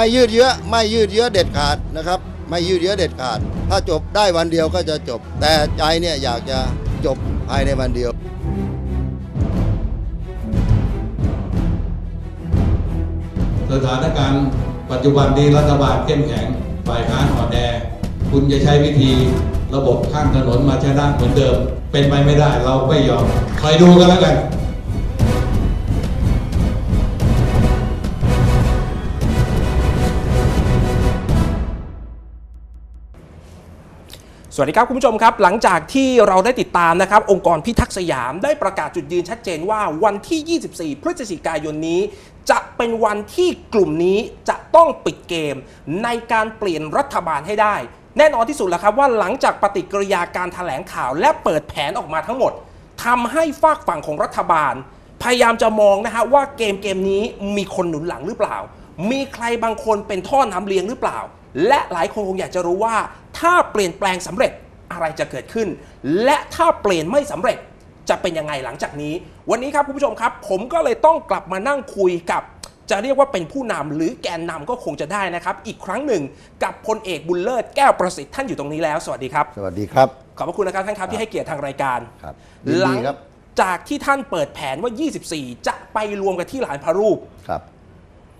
ไม่ยืดเยื้อไม่ยืดเยื้อเด็ดขาดนะครับ ไม่ยืดเยื้อเด็ดขาด ถ้าจบได้วันเดียวก็จะจบ แต่ใจเนี่ยอยากจะจบภายในวันเดียวสถานการณ์ปัจจุบันนี้รัฐบาลเข้มแข็งฝ่ายค้านอ่อนแอคุณจะใช้วิธีระบบข้างถนนมาชนะเหมือนเดิม เป็นไปไม่ได้เราไม่ยอมคอยดูกันแล้วกัน วัสดีครับคุณผู้ชมครับ หลังจากที่เราได้ติดตามนะครับ องค์กรพิทักษ์สยามได้ประกาศจุดยืนชัดเจนว่าวันที่ 24 พฤศจิกายนนี้ จะเป็นวันที่กลุ่มนี้จะต้องปิดเกม ในการเปลี่ยนรัฐบาลให้ได้ แน่นอนที่สุดแล้วครับว่าหลังจากปฏิกิริยาการถแถลงข่าวและเปิดแผนออกมาทั้งหมดทำให้ฝากฝั่งของรัฐบาล พยายามจะมองนะฮะว่าเกมเกมนี้มีคนหนุนหลังหรือเปล่า มีใครบางคนเป็นท่อน้ำเลี้ยงหรือเปล่า และหลายคนคงอยากจะรู้ว่า ถ้าเปลี่ยนแปลงสำเร็จอะไรจะเกิดขึ้น และถ้าเปลี่ยนไม่สำเร็จจะเป็นยังไงหลังจากนี้ วันนี้ครับคุณผู้ชมครับ ผมก็เลยต้องกลับมานั่งคุยกับ จะเรียกว่าเป็นผู้นำหรือแกนนำก็คงจะได้นะครับ อีกครั้งหนึ่งกับพลเอกบุญเลิศแก้วประสิทธิ์ท่านอยู่ตรงนี้แล้ว สวัสดีครับ สวัสดีครับ ขอบพระคุณนะครับท่านครับที่ให้เกียรติทางรายการครับยินหลัดีครับจากที่ท่านเปิดแผนว่า 24 จะไปรวมกันที่หลานพระรูปครับ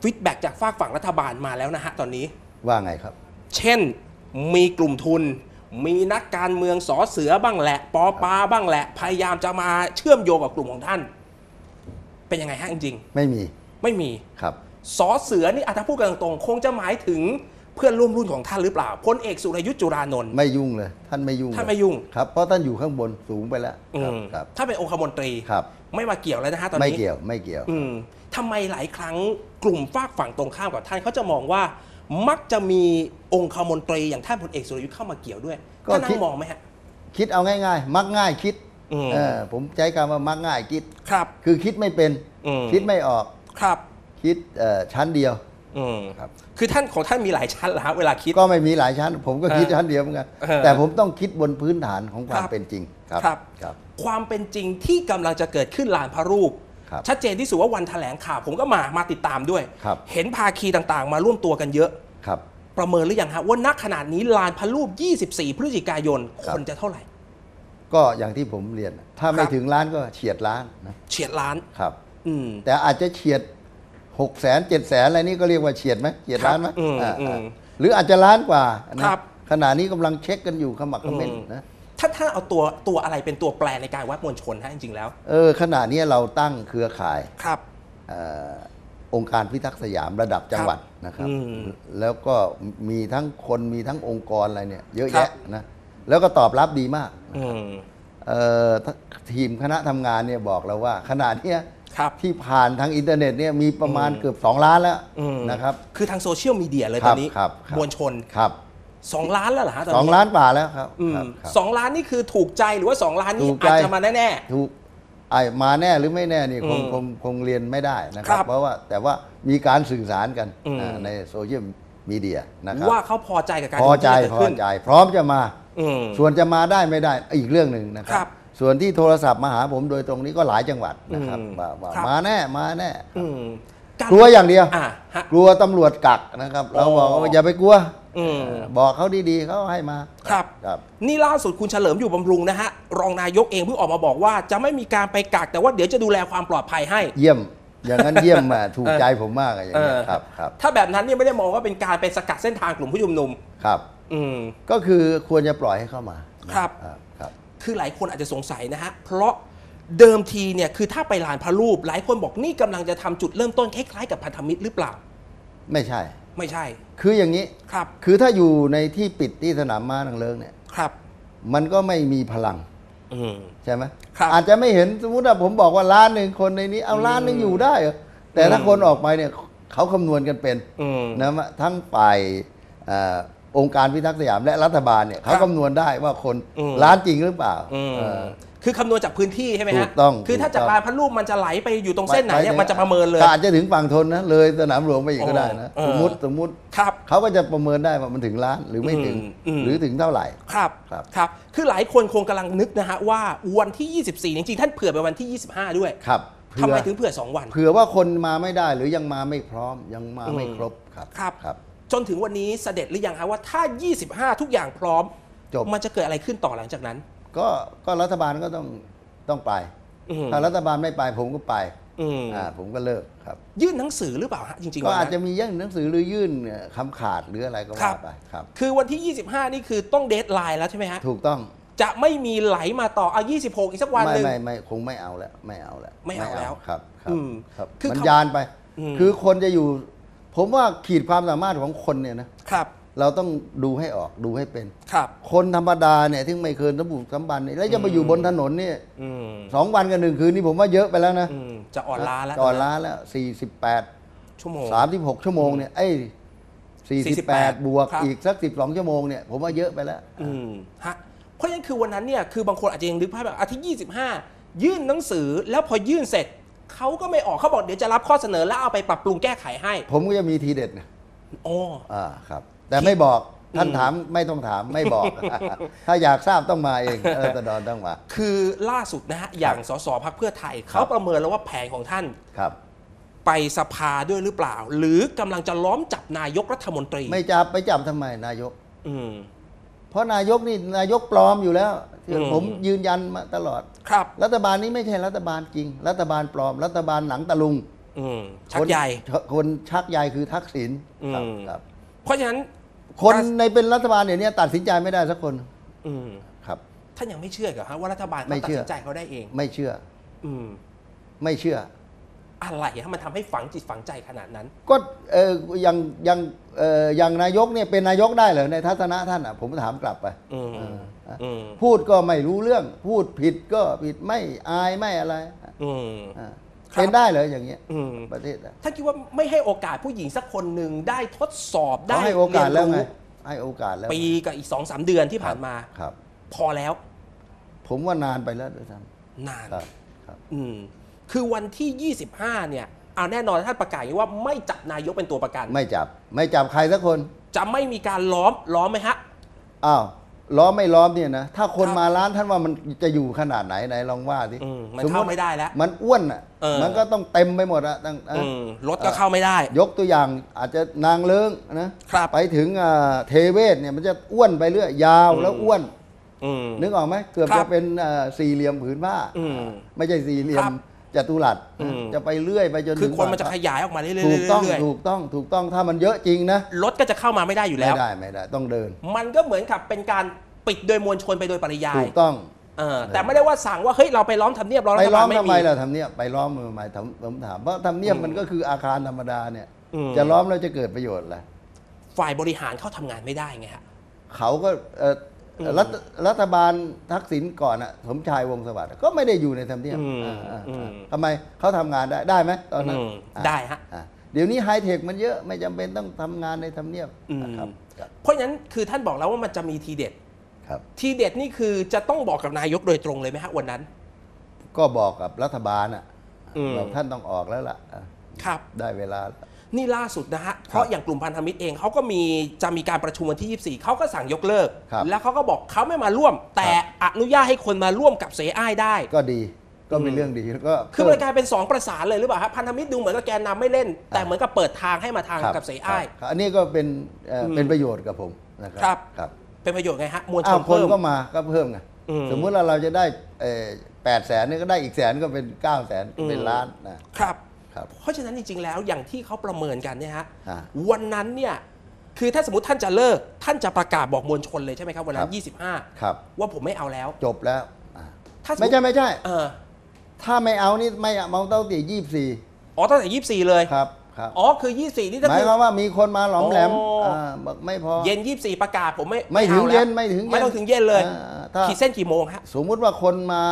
ฟีดแบ็จากฝากฝั่งรัฐบาลมาแล้วนะฮะตอนนี้ ว่าไงครับ เช่นมีกลุ่มทุน มีนักการเมืองสอเสือบ้างแหละปอปาบ้างแหละ พยายามจะมาเชื่อมโยงกับกลุ่มของท่าน เป็นยังไงฮะจริงไม่มีๆไม่มีครับสอเสือนี่อาถ้าพูดกันตรงๆคงจะหมายถึงเพื่อนร่วมรุ่นของท่านหรือเปล่าพลเอกสุรยุทธ์จุรานนท์ ไม่ยุ่งเลย ท่านไม่ยุ่งท่านเลไม่ยุ่ง ครับเพราะท่านอยู่ข้างบนสูงไปแล้วอืครับมครับถ้าเป็นองคมนตรีครับ ไม่มาเกี่ยวเลยนะฮะตอนไม่นี้เกี่ยวไม่เกี่ยว อืมทำไมหลายครั้งกลุ่มฝากฝั่งตรงข้ามกับท่านเขาจะมองว่า มักจะมีองคมนตรีอย่างท่านพลเอกสุรยุทธ์เข้ามาเกี่ยวด้วยก็ท่านนั่คิดงมองไหมฮะ คิดเอาง่ายๆ มักง่ายคิดอืม เออผมใช้คำว่ามักง่ายคิด ครับ คือคิดไม่เป็น อืม คิดไม่ออก ครับ คิดเอ่อชั้นเดียว อืมครับ คือท่านของท่านมีหลายชั้นแล้วฮะเวลาคิด ก็ไม่มีหลายชั้น ผมก็คิดเออชั้นเดียวเหมือนกัน เออแต่ผมต้องคิดบนพื้นฐานของความครับเป็นจริงครับครับ ครับ ความเป็นจริงที่กำลังจะเกิดขึ้นลานพระรูป ครับชัดเจนที่สุดว่าวันแถลงข่าวผมก็มามาติดตามด้วย ครับ เห็นภาคีต่างๆ มาร่วมตัวกันเยอะ ครับ ประเมินหรือยังฮะว่านักขนาดนี้ลานพระรูป 24 พฤศจิกายนครับคนจะเท่าไหร่ ก็อย่างที่ผมเรียน ถ้าไม่ครับ ถึงล้านก็เฉียดล้านนะเฉียดล้าน ครับ อืม แต่อาจจะเฉียดหกแสนเจ็ดแสนอะไรนี่ก็เรียกว่าเฉียดไหมเฉียดล้านไหมครับอืมอ่าอืมอ่าหรืออาจจะล้านกว่านะครับขณะนี้กำลังเช็คกันอยู่ขมักเขม้นอืม นะ ถ้าถ้าเอาตัวตัวอะไรเป็นตัวแปรในการวัดมวลชนฮะจริงๆแล้วเออขณะนี้เราตั้งเครือข่ายครับ เอ่อองค์การพิทักษ์สยามระดับจังหวัดนะครับ อืมแล้วก็มีทั้งคนมีทั้งองค์กรอะไรเนี่ย เยอะครับ แยะนะแล้วก็ตอบรับดีมากอืมเอ่อทีมคณะทำงานเนี่ยบอกเราว่า ขณะเนี้ยครับ ที่ผ่านทางอินเทอร์เน็ตเนี่ยมีประมาณเกือบ 2 ล้านแล้วอืม นะครับ คือทางโซเชียลมีเดียเลยคตรัอบนนี้ครับครับ มวลชน ครับ 2ล้านแล้วเหรอฮะตอนสองนี้ล้านกว่าแล้วครับอืมครับครับ สองล้านนี่คือถูกใจหรือว่า2ล้านนี่ถูกใจ อาจจะมาแน่ ถูกไอ้มาแน่หรือไม่แน่นี่คงอืมคงคงเรียนไม่ได้นะคครัรับ บ เพราะว่าแต่ว่ามีการสื่อสารกันอืมอ่าในโซเชียลมีเดียนะครับ ๆว่าเขาพอใจกับการพอใจที่จะพเกิดอขึ้นใจ พร้อมจะมา อืม ส่วนจะมาได้ไม่ได้อีกเรื่องหนึ่งนะคครัรับ บส่วนที่โทรศัพท์มาหาผมโดยตรงนี้ก็หลายจังหวัดนะครับอืมว่าว่าครับ มาแน่มาแน่ อืมารกลัวอย่างเดียว อ่าฮะ กลัวตำรวจกักนะครับ เราบอกอ๋อว่าอย่าไปกลัว อืมเออบอกเขาดีๆเขาให้มา ครับ ครับ นี่ล่าสุดคุณเฉลิมอยู่บำรุงนะฮะ รองนายกเองเพิ่งออกมาบอกว่า จะไม่มีการไปกักแต่ว่าเดี๋ยวจะดูแลความปลอดภัยให้ เยี่ยม อย่างนั้นเยี่ยมอะถูกใจผมมากอะอย่างเอเงี้อยครับครับถ้าแบบนั้นเนี่ยไม่ได้มองว่าเป็นการไปสกัดเส้นทางกลุ่มผู้ชุมนุม ครับ อืม ก็คือควรจะปล่อยให้เข้ามานะครับ อ่าครับ คือหลายคนอาจจะสงสัยนะฮะ เพราะเดิมทีเนี่ยคือถ้าไปลานพระรูป หลายคนบอกนี่กำลังจะทำจุดเริ่มต้นคล้ายๆกับพันธมิตรหรือเปล่า ไม่ใช่ ไม่ใช่ คืออย่างนี้ครับ คือถ้าอยู่ในที่ปิดที่สนามม้านางเลิงเนี่ยครับ มันก็ไม่มีพลังอืม ใช่ไหมครับอาจจะไม่เห็นสมมติว่าผมบอกว่าล้านหนึ่งคนในนี้เอาล้านหนึ่งอยู่ได้เหรอแต่ถ้าอืมคนออกไปเนี่ยเขาคำนวณกันเป็นอืม นะว่าทั้งฝ่ายเอ่อองค์การพิทักษ์สยามและรัฐบาลเนี่ยเขาครับคำนวณได้ว่าคนอืมล้านจริงหรือเปล่าอืม เออ คือคำนวณจากพื้นที่ใช่ไหมถูฮะกต้องคือถ้าถูกจากต้อง ลานพระรูปมันจะไหลไปอยู่ตรงเส้นไหนเนี่ยปมันจะประเมินเลย ก็อาจจะถึงฝั่งทนนะเลยสนามหลวงไปอีกก็ได้นะอ๋อสมมติสมมติครับ เขาก็จะประเมินได้ว่ามันถึงล้านหรือไม่ถึง อืมอืม หรือถึงเท่าไหร่ ครับครับครับคือหลายคนคงกำลังนึกนะฮะว่าวันที่ 24 จริงๆท่านเผื่อไปวันที่ 25 ด้วยครับเผื่อทำไมถึงเผื่อ 2 วัน เผื่อว่าคนมาไม่ได้หรือยังมาไม่พร้อมยังมาไม่อืมครบครับ ครับ ครับ จนถึงวันนี้เสด็จหรือยังฮะว่าถ้า 25 ทุกอย่างพร้อม จบ มันจะเกิดอะไรขึ้นต่อหลังจากนั้น ก็ก็รัฐบาลก็ต้องต้องไป อืมถ้ารัฐบาลไม่ไปผมก็ไปอืมอ่าผมก็เลิกครับ ยื่นหนังสือหรือเปล่าฮะจริงๆก็วันอาจนั้นจะมียื่นหนังสือหรือยื่นเอ่อคำขาดหรืออะไรก็ครัว่าบ ไปครับ คือวันที่ 25 นี่คือต้องเดทไลน์แล้วใช่ไหมฮะ ถูกต้องจะไม่มีไหลมาต่อเอา26 อีกสักวันหไม่นึ่ง ไม่ไม่คงไม่เอาแล้วไม่เอาแล้วไม่เอาแล้วครับครัอืบมครับคือมันเขายานไป อืม คือคนจะอยู่ ผมว่าขีดความสามารถของคนเนี่ยนะครับ เราต้องดูให้ออกดูให้เป็น ครับ คนธรรมดาเนี่ยที่ไม่เคยสมบุกสมบันเนี่ยแล้วจะมาอยู่บนถนนเนี่ยอืมสองวันกับหนึ่งคืนนี่ผมว่าเยอะไปแล้วนะอืมจะอ่อนล้าแล้วอ่อนล้าแล้วสี่สิบแปดชั่วโมง สามสิบหกชั่วโมงเนี่ยไอ้สี่สิบแปด48บวกครับ อีกสักสิบสองชั่วโมงเนี่ยผมว่าเยอะไปแล้ว อืมฮะเพราะฉะนั้นคือวันนั้นเนี่ยคือบางคนอาจจะยังนึกภาพแบบอาทิตย์25 ยื่นหนังสือแล้วพอยื่นเสร็จเขาก็ไม่ออกเขาบอกเดี๋ยวจะรับข้อเสนอแล้วเอาไปปรับปรุงแก้ไขให้ผมก็จะมีทีเด็ดนะโอ้อ่าครับ แต่ไม่บอกท่านอืมถามไม่ต้องถามไม่บอก ถ้าอยากทราบต้องมาเองรัฐดรต้องมา คือล่าสุดนะฮะ อย่างสสพักเพื่อไทย เขาประเมินแล้วว่าแผนของท่านครับ ไปสภาด้วยหรือเปล่า หรือกำลังจะล้อมจับนายกรัฐมนตรี ไม่จับไปจับทำไมนายก อืมเพราะนายกนี่นายกปลอมอยู่แล้วที่อืมผมยืนยันมาตลอดครับ รัฐบาลนี้ไม่ใช่รัฐบาลจริง รัฐบาลปลอม รัฐบาลหนังตะลุงอืมชักคนใหญ่คนชักใหญ่คือทักษิณครับอืมครับเพราะฉะนั้น คนในเป็นรัฐบาลเนี่ยเนี่ยตัดสินใจไม่ได้สักคนอืมครับท่านยังไม่เชื่อเหรอฮะว่ารัฐบาลไม่เขาตัดเชื่อสินใจเขาได้เอง ไม่เชื่อ อืมไม่เชื่อ อะไรฮะมันทำให้ฝังจิตฝังใจขนาดนั้น ก็เออยังยังเอออย่างนายกเนี่ยเป็นนายกได้เหรอในทัศนะท่านอะ ผมถามกลับไปอืมเอออะอืมพูดก็ไม่รู้เรื่อง พูดผิดก็ผิดไม่อายไม่อะไร อืมอะครับ เป็นได้เหรออย่างเงี้ยอืมประเทศอะท่านคิดว่าไม่ให้โอกาสผู้หญิงสักคนหนึ่งได้ทดสอบได้เขาให้โอกาสแล้วไงเรียนรู้ให้โอกาสแล้วปีกับอีกสองสามเดือนที่ผ่านมา ครับ พอแล้วผมว่านานไปแล้วด้วยซ้นานำครับครับ อืมคือวันที่ 25 เนี่ย เอาแน่นอนท่านประกาศอย่างนี้ว่าไม่จับนายกเป็นตัวประกัน ไม่จับไม่จับใครสักคน จะไม่มีการล้อมล้อมไหมฮะ อ้าวล้อมไม่ล้อมเนี่ยนะ ถ้าคนครับมาร้านท่านว่ามันจะอยู่ขนาดไหนไหนลองว่าสิอืมมันสติเข้าไม่ได้แล้ว มันอ้วนอะ เออ มันก็ต้องเต็มไปหมดอะตั้งอืมรถก็เข้าไม่ได้ ยกตัวอย่างอาจจะนางเลิงนะครับ ไปถึงอ่าเทเวศเนี่ยมันจะอ้วนไปเรื่อยยาวอืมแล้วอ้วน อืม นึกออกไหมเกือบครัจะบเป็นอ่าสี่เหลี่ยมผืนผ้าอืมไม่ใช่สี่เหลี่ยคมรับจัตุรัสอืม จะไปเรื่อยไปจนคือถึงคนมันจะบาทขยายออกมาเรื่อยๆถูกต้องเรื่อยถูกต้องถูกต้องถ้ามันเยอะจริงนะๆรถก็จะเข้ามาไม่ได้อยู่แล้ไม่ว ได้ไม่ได้ต้องเดิน มันก็เหมือนกับเป็นการปิดโดยมวลชนไปโดยปริยาถูยกต้อง เออแต่ไม่ได้ว่าสั่งว่าเฮ้ยเราไปล้อมทำเนียบเราไปล้อมรัฐบาลทำไมมีล่ะทำเนียบไปล้อมทำไมผมผมถามเพราะทำเนียบอืมมันก็คืออาคารธรรมดาเนี่ยอืมจะล้อมแล้วจะเกิดประโยชน์อะไรฝ่ายบริหารเขาทำงานไม่ได้ไงฮะเขาก็เอ่ออมรัฐรัฐบาลทักษิณก่อนอะสมชายวงศ์สวัสดิ์ก็ไม่ได้อยู่ในทำเนียบอืมอ่าอ่าอืมอ่าทำไมเขาทำงานได้ได้ไหมตอนนั้นอืมอ่าได้ฮะอ่าเดี๋ยวนี้ไฮเทคมันเยอะไม่จำเป็นต้องทำงานในทำเนียบอืมนะครับครับเพราะฉะนั้นคือท่านบอกแล้วว่ามันจะมีทีเด็ด ครับทีเด็ดนี่คือจะต้องบอกกับนายกโดยตรงเลยไหมฮะวันนั้น ก็บอกกับรัฐบาลอะอืม บอกท่านต้องออกแล้วล่ะอะครับ ได้เวลาแล้วนี่ล่าสุดนะฮะ เพราะอย่างกลุ่มพันธมิตรเองเขาก็มีจะมีการประชุมวันที่ 24 เขาก็สั่งยกเลิก ครับแล้วเขาก็บอกเขาไม่มาร่วม แต่อนุญาตให้คนมาร่วมกับเสอ้ายได้ ก็ดีก็เป็นอืมเรื่องดีแล้วก็คือมันกลายเป็นสองประสานเลยหรือเปล่าฮะพันธมิตรดูเหมือนกับแกนนำไม่เล่น แต่อ่าเหมือนกับเปิดทางให้มาทางครับกับเสอ้าย ครับอันนี้ก็เป็นเอ่ออมเป็นประโยชน์กับผมนะครัครับ ครับ เป็นประโยชน์ไงฮะมวลชอ้าวนคนเพิ่มก็มาก็เพิ่มไงอืม สมมุติว่าเราจะได้แปดแสนนี่ก็ได้อีกแสนก็เป็นเก้าแสนอืมเป็นล้านนะครับ ครับ เพราะฉะนั้นจริง ๆ แล้วอย่างที่เขาประเมินกันเนี่ยฮะอ่าวันนั้นเนี่ยคือถ้าสมมติท่านจะเลิก ท่านจะประกาศบอกมวลชนเลยใช่ไหมครับวันนั้ครันบ25ครับว่าผมไม่เอาแล้ว จบแล้วอ่าถ้าสมไม่มุใช่ติไม่ใช่ เออถ้าไม่เอานี่ไม่เอาต้องตียี่สี่อ๋อตั้งแต่24 เลย ครับ ครับอ๋อคือ 24 นี่ถ้าหมายคือ ความว่ามีคนมาหลอมแหลมอ๋ออ่าบอกไม่พอ เย็น 24 ประกาศผมไม่ไม่ถึงอาแล้วเย็นไม่ถึงเย็นไม่ต้องถึงเย็นเลยอ่าถ้า ขีดเส้นกี่โมงฮะ สมมุติว่าคนมา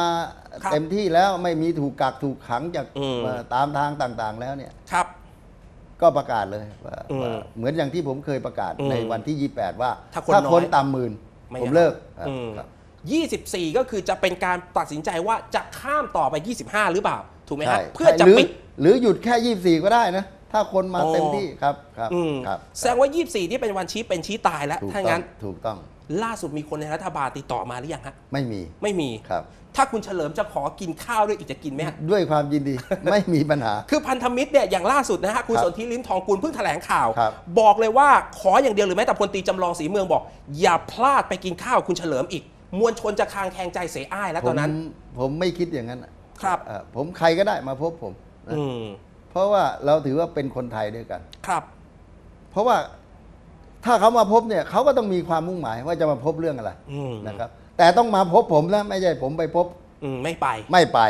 ครับเต็มที่แล้วไม่มีถูกกักถูกขังจากอืม เอ่อตามทางต่างๆ แล้วเนี่ย ครับ ก็ประกาศเลยว่าอืมว่าเหมือนอย่างที่ผมเคยประกาศอืมในวันที่ 28 ว่าถ้าคนถ้าคนน้อยต่ำหมื่นไม่ผมเอา เลิกครับอืมครับ 24 ก็คือจะเป็นการตัดสินใจว่าจะข้ามต่อไป 25 หรือเปล่า ถูกไหมฮะใช่เพื่อจะหรือปิด หรือหยุดแค่ 24 ก็ได้นะ ถ้าคนมาอ๋อเต็มที่ครับครับอืมครับแสดงว่า 24ที่เป็นวันชี้เป็นชี้ตายแล้ว ถูกถ้าต้องั้งนถูกต้องล่าสุดมีคนในรัฐบาลติดต่อมาหรือยังฮะ ไม่มีไม่มี ครับ ถ้าคุณเฉลิมจะขอกินข้าวด้วยอีกจะกินไหมฮะด้วยความยินดี ไม่มีปัญหา คือพันธมิตรเนี่ยอย่างล่าสุดนะฮะ คุณครับสนธิลิ้มทองกุลเพิ่งแถลงข่าว ครับ บอกเลยว่าขออย่างเดียวหรือแม้แต่พลตรีจำลองศรีเมืองบอก อย่าพลาดไปกินข้าวคุณเฉลิมอีก มวลชนจะคางแคงใจเสียอ้ายแล้วตอนนั้น ผมผมไม่คิดอย่างนั้นครับ เอ่อผมใครก็ได้มาพบผมนะอืมเพ ราะว่าเราถือว่าเป็นคนไทยด้วยกัน ครับ เพราะว่าถ้าเขามาพบเนี่ยเขาก็ต้องมีความมุ่งหมายว่าจะมาพบเรื่องอะไรอืมนะครับ แต่ต้องมาพบผมนะไม่ใช่ผมไปพบอืมไม่ไปไม่ไป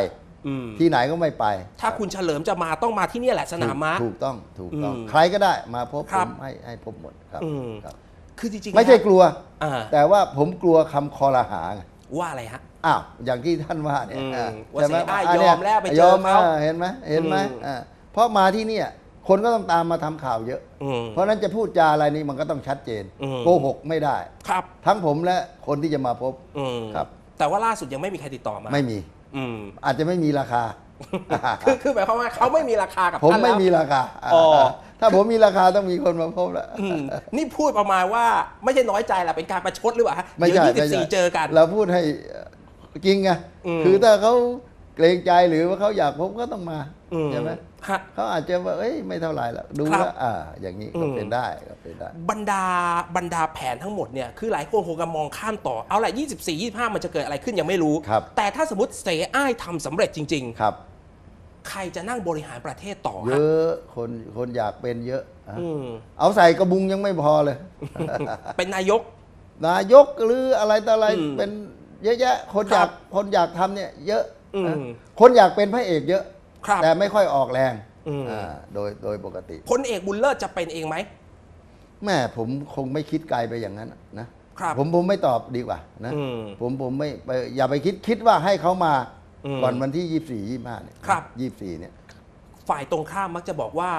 อืมที่ไหนก็ไม่ไปถ้าคุณเฉลิมจะมาต้องมาที่เนี่ยแหละสนามม้า ถูกต้องถูกต้อง อืมใครก็ได้มาพบคผรับมให้ให้พบหมดครับอืม ครับ คือจริงๆไม่ใช่แล้วกลัว อ่าแต่ว่าผมกลัวคำคอรหาไงว่าอะไรฮะ อ้าวอย่างที่ท่านว่าเนี่ยอืมอ่าว่าใช่ไหมเสียอ้ายะยอมแล้วไปเจอยอมเขาอ่เห็นไหมเห็นไหมอืม อ่า เพราะมาที่เนี่ยคนก็ต้องตามมาทำข่าวเยอะ อืม เพราะฉะนั้นจะพูดจาอะไรนี่มันก็ต้องชัดเจน อืม โกหกไม่ได้ ครับ ทั้งผมและคนที่จะมาพบ อืมครับ แต่ว่าล่าสุดยังไม่มีใครติดต่อมาไม่มี อืม อาจจะไม่มีราคา คือคือหมายความว่าเขาไม่มีราคากับผมท่านไม่แล้ว มีราคาอ๋อถ้าผมมีราคาต้องมีคนมาพบแล้ว อืมนี่พูดประมาณว่าไม่ใช่น้อยใจแหละเป็นการประชดหรือเปล่าฮะไม่เดี๋ยวใช่ยี่สิไม่บใช่สี่เจอกัน เราพูดให้จริงไงอืมคือถ้าเขาเกรงใจหรือว่าเขาอยากพบก็ต้องมาอืม ใช่ไหมฮะ เขาอาจจะว่าเอ้ยไม่เท่าไหร่แล้วดูครับแล้วอ่าอย่างนี้ก็อืมเป็นได้ก็เป็นได้บรรดาบรรดาแผนทั้งหมดเนี่ยคือหลายคนคงจะมองข้ามต่อเอาแหละ24 25 มันจะเกิดอะไรขึ้นยังไม่รู้ครับแต่ถ้าสมมติเสอ้ายทำสำเร็จจริงครับๆใครจะนั่งบริหารประเทศต่อเยฮะอะคนคนอยากเป็นเยอะอะอืมเอาใส่กระบุงยังไม่พอเลย เป็นนายก นายกหรืออะไรต่ออะไรอืมเป็นเยอะแยะคนคอรัยาบกคนอยากทำเนี่ย เยอะอืมนะคนอยากเป็นพระเอกเยอะ ครับแต่ไม่ค่อยออกแรงอืม อ่าโดยโดยปกติพลเอกบุญเลิศจะเป็นเองไหม แม่ผมคงไม่คิดไกลไปอย่างนั้นนะครับผมผมไม่ตอบดีกว่านะอืมผมผมไม่ไปอย่าไปคิดคิดว่าให้เขามาอืมก่อนวันที่ยี่สี่ยี่ห้าเนี่ยครับ ยี่สี่เนี่ย ฝ่ายตรงข้ามมักจะบอกว่า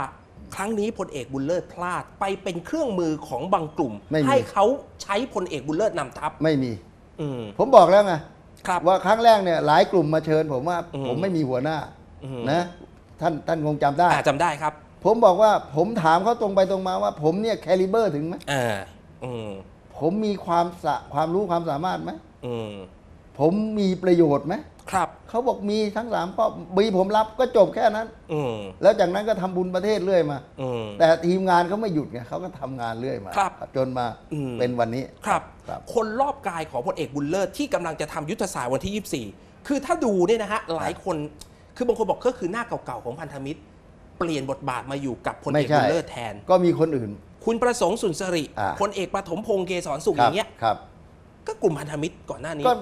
ครั้งนี้พลเอกบุญเลิศพลาดไปเป็นเครื่องมือของบางกลุ่ม ไม่มี ให้เขาใช้พลเอกบุญเลิศนำทัพไม่มี อืม ผมบอกแล้วไงครับว่าครั้งแรกเนี่ยหลายกลุ่มมาเชิญ ผมว่าอืม ผมไม่มีหัวหน้าอืม นะท่านท่านคงจำได้ อ่าจำได้ครับผมบอกว่าผมถามเขาตรงไปตรงมาว่า ผมเนี่ยแคลิเบอร์ถึงไหมอ่าอืมผมมีความสะความรู้ความสามารถไหมอืมผมมีประโยชน์ไหมครับ เขาบอกมีทั้งสามข้อมีผมรับก็จบแค่นั้น อืมแล้วจากนั้นก็ทำบุญประเทศเรื่อยมา อืม แต่ทีมงานเขาไม่หยุดไงเขาก็ทำงานเรื่อยมา ครับจนมาอืม เป็นวันนี้ ครับ ครับ คนรอบกายของพลเอกบุญเลิศที่กำลังจะทำยุทธศาสตร์วันที่ 24 คือถ้าดูเนี่ยนะฮะหลายคน คือบางคนบอกก็คือหน้าเก่าๆของพันธมิตร เปลี่ยนบทบาทมาอยู่กับพลไม่เอกใช่บุญเลิศแทน ก็มีคนอื่น คุณประสงค์สุนทริอ่าพลเอกปฐมพงษ์เกษรสุขคอรัย่างเงี้ยครับ ก็กลุ่มพันธมิตรก่อนหน้านี้ ก็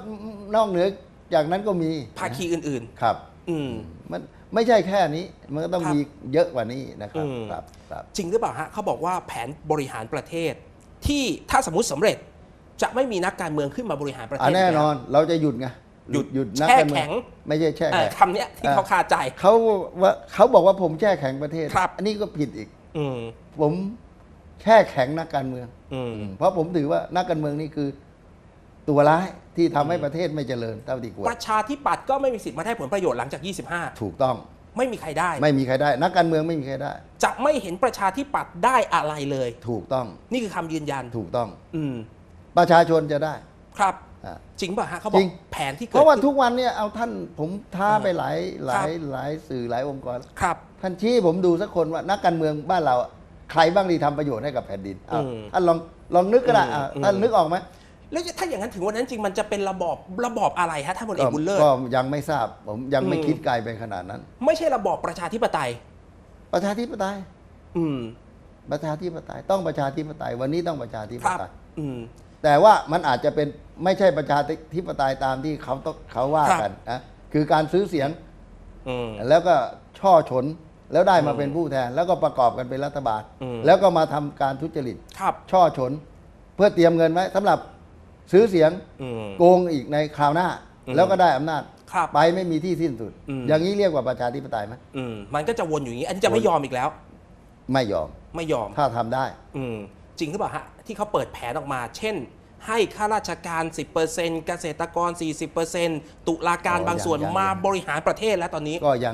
นอกเหนือจากนั้นก็มีภาคีอื่นครับๆอืมมันไม่ใช่แค่นี้ มันก็ต้องครับมีเยอะกว่านี้นะครับอืมครับครับ จริงหรือเปล่าฮะเขาบอกว่าแผนบริหารประเทศ ที่ถ้าสมมติสำเร็จจะไม่มีนักการเมืองขึ้นมาบริหารประเทอะศแน่นอนกเราจะหยุดไง หยุดหยุดนักแช่การเมืแข็องงไม่ใช่แช่เอ่อแข็งคำเนี้ยที่เขาคาใจ เขาว่าเขาบอกว่าผมแช่แข็งประเทศ ครับ อันนี้ก็ผิดอีก อืมผมแช่แข็งนักการเมือง อืม เพราะผมถือว่านักการเมืองนี่คือ ตัวร้ายที่ทำให้ประเทศไม่เจริญเท่าที่ควรประชาธิปัตย์ก็ไม่มีสิทธิ์มาได้ผลประโยชน์หลังจากถูกต้อง25ไม่มีใครได้ ไม่มีใครได้ นักการเมืองไม่มีใครได้ จะไม่เห็นประชาธิปัตย์ได้อะไรเลย ถูกต้องนี่คือคำยืนยัน ถูกต้อง อืมประชาชนจะได้ ครับอะ จริงป่ะฮะเขาบอจริกง แผนที่เกิเพดราะว่าขึ้นทุกวันเนี่ยเอาท่านผมท้าอ่าไปหลายหลาครัยบหลายสื่อหลายองค์กร ครับ ท่านชี้ให้ผมดูสักคนว่านักการเมืองบ้านเราอะใครบ้างที่ทำประโยชน์ให้กับแผ่นดินอะอืมท่านลองลองนึกก็ได้อะอืม ท่านนึกออกไหมแล้วถ้าอย่างนั้นถึงวันนั้นจริงมันจะเป็นระบอบระบอบอะไรฮะท่านพลเอกบุญเลิศ ก็ยังไม่ทราบผมยังไม่อืม คิดไกลไปขนาดนั้น ไม่ใช่ระบอบประชาธิปไตย ประชาธิปไตย อืมประชาธิปไตยต้องประชาธิปไตยวันนี้ต้องประชาธิปครับ ไตยอืม แต่ว่ามันอาจจะเป็น ไม่ใช่ประชาธิปไตยตามที่เขาต้องเขาว่าครับกันนะคือการซื้อเสียงอืมแล้วก็ช่อฉนแล้วได้มาอืมเป็นผู้แทน แล้วก็ประกอบกันเป็นรัฐบาลอืมแล้วก็มาทำการทุจริตครับช่อฉนเพื่อเตรียมเงินไว้สำหรับซื้อเสียงอืมโกงอีกในคราวหน้าอืมแล้วก็ได้อำนาจครับไปไม่มีที่สิ้นสุดอืมอย่างนี้เรียกว่าประชาธิปไตยไหมอืมมันก็จะวนอยู่อย่างนี้ อันนี้จะไม่ยอมอีกแล้ว ไม่ยอมไม่ยอมถ้าทำได้ อืมจริงหรือเปล่าฮะที่เขาเปิดแผนออกมา เช่น ให้ข้าราชการ 10%เกษตรกร 40%ตุลาการอ๋อบางส่วนยังยังมาบริหารประเทศแล้วตอนนี้ ก็ยัง